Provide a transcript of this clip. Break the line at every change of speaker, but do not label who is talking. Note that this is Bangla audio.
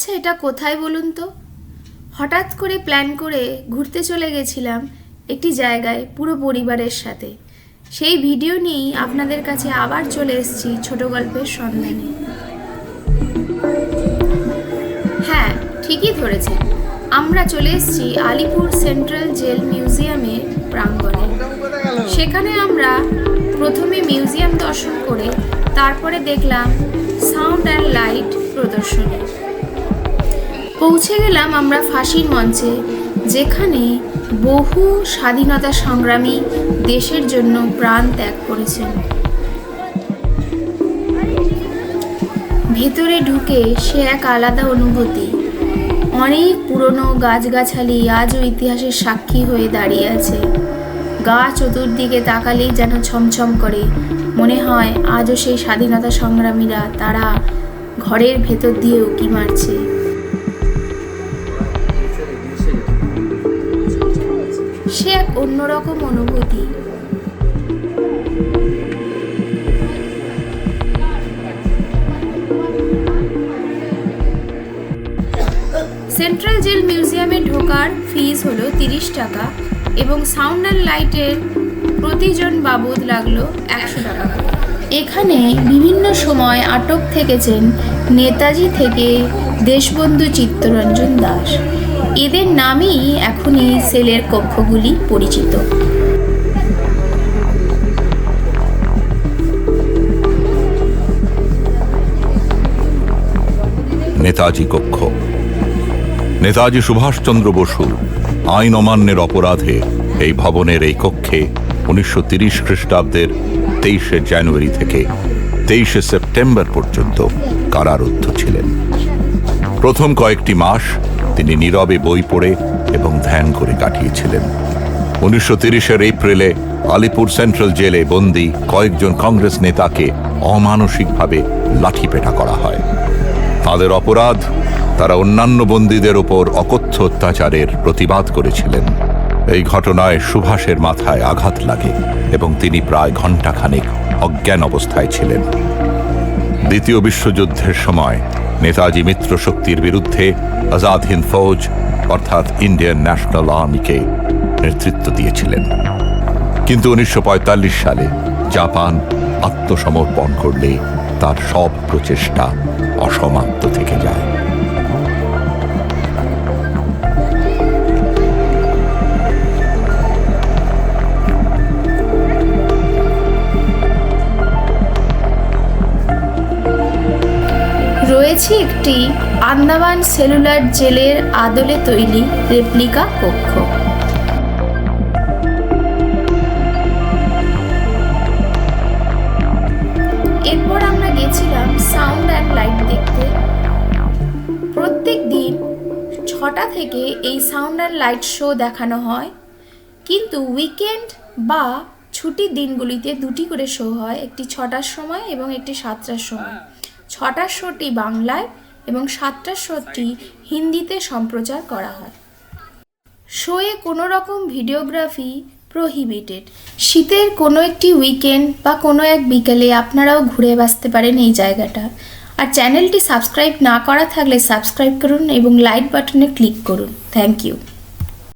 আচ্ছা এটা কোথায় বলুন তো? হঠাৎ করে প্ল্যান করে ঘুরতে চলে গেছিলাম একটি জায়গায় পুরো পরিবারের সাথে। সেই ভিডিও নিয়েই আপনাদের কাছে আবার চলে এসেছি ছোট গল্পের সন্ধানে। হ্যাঁ ঠিকই ধরেছে। আমরা চলে এসেছি আলিপুর সেন্ট্রাল জেল মিউজিয়ামের প্রাঙ্গণে। সেখানে আমরা প্রথমে মিউজিয়াম দর্শন করে তারপরে দেখলাম সাউন্ড পৌঁছে গেলাম আমরা ফাঁসির মঞ্চে, যেখানে বহু স্বাধীনতা সংগ্রামী দেশের জন্য প্রাণ ত্যাগ করেছেন। ভেতরে ঢুকে সে এক আলাদা অনুভূতি। অনেক পুরনো গাছগাছালি আজও ইতিহাসের সাক্ষী হয়ে দাঁড়িয়ে আছে। গা চতুর্দিকে তাকালেই যেন ছমছম করে। মনে হয় আজও সেই স্বাধীনতা সংগ্রামীরা তারা ঘরের ভেতর দিয়ে উকি মারছে। সে এক অন্যরকম অনুভূতি। সেন্ট্রাল জেল মিউজিয়ামে ঢোকার ফিজ হলো তিরিশ টাকা এবং সাউন্ড অ্যান্ড লাইটের প্রতিজন বাবদ লাগল একশো টাকা। এখানে বিভিন্ন সময় আটক থেকেছেন নেতাজি থেকে দেশবন্ধু চিত্তরঞ্জন দাস। এদের নামই এখনই সেলের কক্ষগুলি পরিচিত।
নেতাজি কক্ষ। নেতাজি সুভাষচন্দ্র বসু আইন অমান্যের অপরাধে এই ভবনের এই কক্ষে উনিশশো তিরিশ খ্রিস্টাব্দের তেইশে জানুয়ারি থেকে তেইশে সেপ্টেম্বর পর্যন্ত কারারুদ্ধ ছিলেন। প্রথম কয়েকটি মাস তিনি নীরবে বই পড়ে এবং ধ্যান করে কাটিয়েছিলেন। উনিশশো তিরিশের এপ্রিলে আলিপুর সেন্ট্রাল জেলে বন্দি কয়েকজন কংগ্রেস নেতাকে অমানসিকভাবে লাঠিপেটা করা হয়। তাদের অপরাধ, তারা অন্যান্য বন্দীদের ওপর অকথ্য অত্যাচারের প্রতিবাদ করেছিলেন। এই ঘটনায় সুভাষের মাথায় আঘাত লাগে এবং তিনি প্রায় ঘণ্টাখানেক অজ্ঞান অবস্থায় ছিলেন। দ্বিতীয় বিশ্বযুদ্ধের সময় নেতাজি মিত্র শক্তির বিরুদ্ধে আজাদ হিন্দ ফৌজ, অর্থাৎ ইন্ডিয়ান ন্যাশনাল আর্মিকে নেতৃত্ব দিয়েছিলেন। কিন্তু উনিশশো পঁয়তাল্লিশ সালে জাপান আত্মসমর্পণ করলে তার সব প্রচেষ্টা অসমাপ্ত থেকে যায়।
রয়েছে একটি আন্দামান সেলুলার জেলের আদলে তৈরি রেপ্লিকা কক্ষ। এরপর আমরা গেছিলাম সাউন্ড অ্যান্ড লাইট দেখতে। প্রত্যেক দিন ছটা থেকে এই সাউন্ড অ্যান্ড লাইট শো দেখানো হয়, কিন্তু উইকেন্ড বা ছুটির দিনগুলিতে দুটি করে শো হয়, একটি ছটার সময় এবং একটি সাতটার সময়। ছটার শোটি বাংলায় এবং সাতটা শোটি হিন্দিতে সম্প্রচার করা হয়। শোয়ে কোনো রকম ভিডিওগ্রাফি প্রহিবিটেড। শীতের কোনো একটি উইকেন্ড বা কোনো এক বিকেলে আপনারাও ঘুরে বাসতে পারেন এই জায়গাটা। আর চ্যানেলটি সাবস্ক্রাইব না করা থাকলে সাবস্ক্রাইব করুন এবং লাইক বাটনে ক্লিক করুন। Thank you.